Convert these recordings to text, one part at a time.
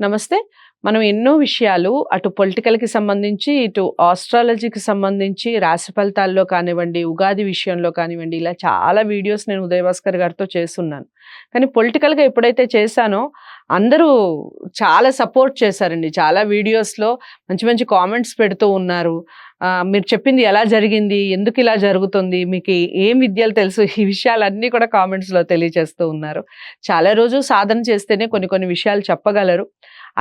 నమస్తే. మనం ఎన్నో విషయాలు అటు పొలిటికల్కి సంబంధించి ఇటు ఆస్ట్రాలజీకి సంబంధించి రాశి ఫలితాల్లో కానివ్వండి ఉగాది విషయంలో కానివ్వండి ఇలా చాలా వీడియోస్ నేను ఉదయభాస్కర్ గారితో చేస్తున్నాను. కానీ పొలిటికల్గా ఎప్పుడైతే చేశానో అందరూ చాలా సపోర్ట్ చేశారండి. చాలా వీడియోస్లో మంచి మంచి కామెంట్స్ పెడుతూ ఉన్నారు. మీరు చెప్పింది ఎలా జరిగింది? ఎందుకు ఇలా జరుగుతుంది? మీకు ఏం విద్యలు తెలుసు? ఈ విషయాలన్నీ కూడా కామెంట్స్లో తెలియజేస్తూ ఉన్నారు. చాలా రోజు సాధన చేస్తేనే కొన్ని కొన్ని విషయాలు చెప్పగలరు.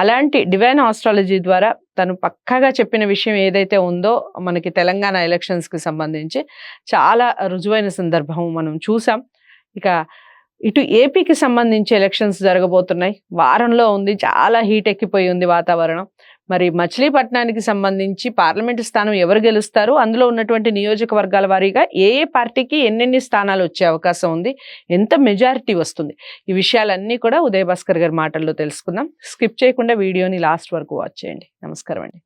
అలాంటి డివైన్ ఆస్ట్రాలజీ ద్వారా తను పక్కాగా చెప్పిన విషయం ఏదైతే ఉందో మనకి తెలంగాణ ఎలక్షన్స్కి సంబంధించి చాలా రుజువైన సందర్భం మనం చూసాం. ఇక ఇటు ఏపీకి సంబంధించి ఎలక్షన్స్ జరగబోతున్నాయి. వారంలో ఉంది చాలా హీట్ ఎక్కిపోయి ఉంది వాతావరణం. మరి మచిలీపట్నానికి సంబంధించి పార్లమెంటు స్థానం ఎవరు గెలుస్తారు? అందులో ఉన్నటువంటి నియోజకవర్గాల వారీగా ఏ ఏ పార్టీకి ఎన్నెన్ని స్థానాలు వచ్చే అవకాశం ఉంది? ఎంత మెజారిటీ వస్తుంది? ఈ విషయాలన్నీ కూడా ఉదయ్ భాస్కర్ గారి మాటల్లో తెలుసుకుందాం. స్కిప్ చేయకుండా వీడియోని లాస్ట్ వరకు వాచ్ చేయండి. నమస్కారం అండి.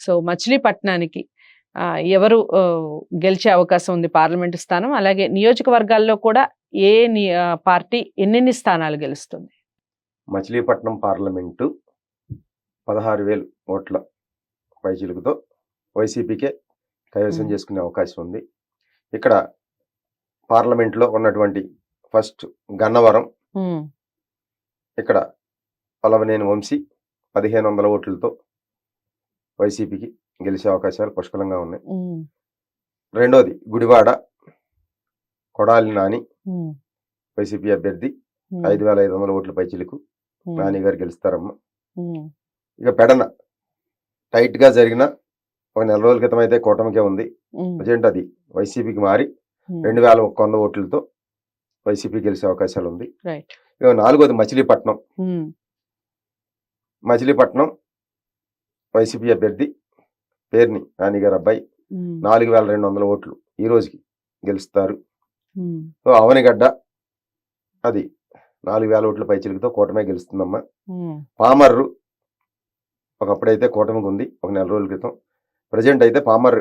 సో మచిలీపట్నానికి ఎవరు గెలిచే అవకాశం ఉంది పార్లమెంటు స్థానం. అలాగే నియోజకవర్గాల్లో కూడా ఏ పార్టీ ఎన్నెన్ని స్థానాలు గెలుస్తుంది? మచిలీపట్నం పార్లమెంటు పదహారు వేలు ఓట్ల పైచిలుకుతో వైసీపీకే కైవసం. చేసుకునే అవకాశం ఉంది. ఇక్కడ పార్లమెంట్లో ఉన్నటువంటి ఫస్ట్ గన్నవరం ఇక్కడ పలవనేని వంశీ పదిహేను వందల ఓట్లతో వైసీపీకి గెలిచే అవకాశాలు పుష్కలంగా ఉన్నాయి. రెండోది గుడివాడ కొడాలి నాని వైసీపీ అభ్యర్థి ఐదు వేల ఐదు వందల ఓట్ల పైచిలుకు ఉమ్, నాని గారు గెలుస్తారమ్మా. ఇక పెడన టైట్గా జరిగిన ఒక నెల రోజుల క్రితం అయితే కూటమికే ఉంది. ప్రజెంట్ అది? వైసీపీకి మారి రెండు వేల ఒక్క వంద ఓట్లతో వైసీపీ గెలిచే అవకాశాలు ఉంది. ఇక నాలుగోది మచిలీపట్నం. మచిలీపట్నం వైసీపీ అభ్యర్థి పేర్ని నానిగారు అబ్బాయి నాలుగు వేల రెండు వందల ఓట్లు ఈ రోజుకి గెలుస్తారు. సో అవనిగడ్డ. అది నాలుగు వేల ఓట్ల పైచిలుకుతో కూటమే గెలుస్తుందమ్మా. పామర్రు. ఒకప్పుడైతే కూటమికి ఉంది ఒక నెల రోజుల క్రితం. ప్రజెంట్ అయితే పామర్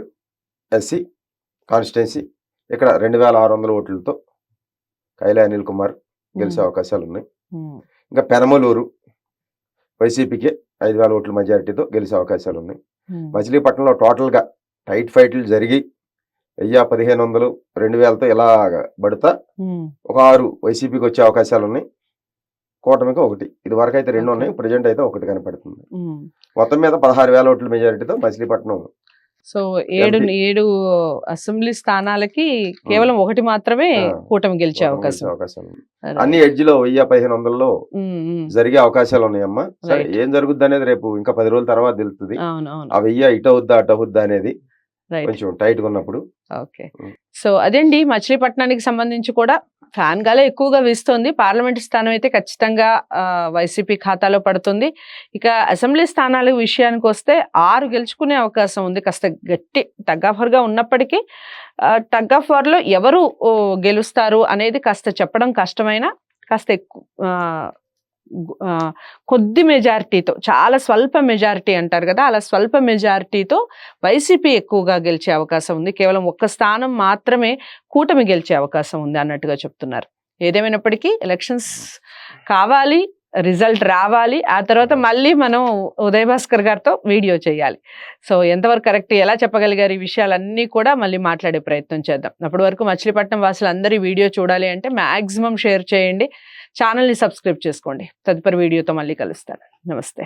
ఎస్సీ కాన్స్టిట్యున్సీ ఇక్కడ రెండు వేల ఆరు వందల ఓట్లతో కైలా అనిల్ కుమార్ గెలిచే అవకాశాలు ఉన్నాయి ఇంకా పెనమలూరు వైసీపీకి ఐదు వేల ఓట్ల మెజారిటీతో గెలిచే అవకాశాలు ఉన్నాయి మచిలీపట్నంలో టోటల్గా టైట్ ఫైట్లు జరిగి వెయ్యి పదిహేను వందలు రెండు వేలతో ఇలా పడతా ఒక ఆరు వైసీపీకి వచ్చే అవకాశాలు ఉన్నాయి కూటమికి ఒకటి ఇది వరకు అయితే రెండు. ఉన్నాయి ప్రజెంట్ అయితే ఒకటి కనపడుతుంది. మొత్తం మీద పదహారు వేల ఓట్ల మెజారిటీతో మచిలీపట్నం సో ఏడు. ఏడు అసెంబ్లీ స్థానాలకి కేవలం ఒకటి మాత్రమే. కూటమి గెలిచే అవకాశం అవకాశం. అన్ని ఎడ్జ్లో వెయ్యి పదిహేను వందల్లో. జరిగే అవకాశాలు ఉన్నాయమ్మా. ఏం జరుగుద్ది అనేది రేపు ఇంకా పది రోజుల తర్వాత తెలుస్తుంది ఆ వెయ్యి ఇటు అవుద్దా అటు అవుద్దా అనేది కొంచెం టైట్ ఉన్నప్పుడు. ఓకే. సో అదేండి మచిలీపట్నానికి సంబంధించి కూడా ఫ్యాన్ గాలే ఎక్కువగా వీస్తోంది. పార్లమెంట్ స్థానం అయితే ఖచ్చితంగా వైసీపీ ఖాతాలో పడుతుంది. ఇక అసెంబ్లీ స్థానాల విషయానికి వస్తే ఆరు గెలుచుకునే అవకాశం ఉంది. కాస్త గట్టి టగ్ ఆఫ్గా ఉన్నప్పటికీ టగ్ ఆఫ్లో ఎవరు గెలుస్తారు అనేది కాస్త చెప్పడం కష్టమైన కాస్త ఎక్కువ కొద్ది మెజారిటీతో చాలా స్వల్ప మెజారిటీ అంటారు కదా అలా స్వల్ప మెజారిటీతో వైసీపీ ఎక్కువగా గెలిచే అవకాశం ఉంది. కేవలం ఒక్క స్థానం మాత్రమే కూటమి గెలిచే అవకాశం ఉంది అన్నట్టుగా చెప్తున్నారు. ఏదేమైనప్పటికీ ఎలక్షన్స్ కావాలి రిజల్ట్ రావాలి. ఆ తర్వాత మళ్ళీ మనం ఉదయ్ భాస్కర్ గారితో వీడియో చేయాలి. సో ఎంతవరకు కరెక్ట్ ఎలా చెప్పగలిగారు ఈ విషయాలన్నీ కూడా మళ్ళీ మాట్లాడే ప్రయత్నం చేద్దాం. అప్పటి వరకు మచిలీపట్నం వాసులు అందరూ వీడియో చూడాలి అంటే మ్యాక్సిమం షేర్ చేయండి. ఛానల్ని సబ్స్క్రైబ్ చేసుకోండి. తదుపరి వీడియోతో మళ్ళీ కలుస్తాను. నమస్తే.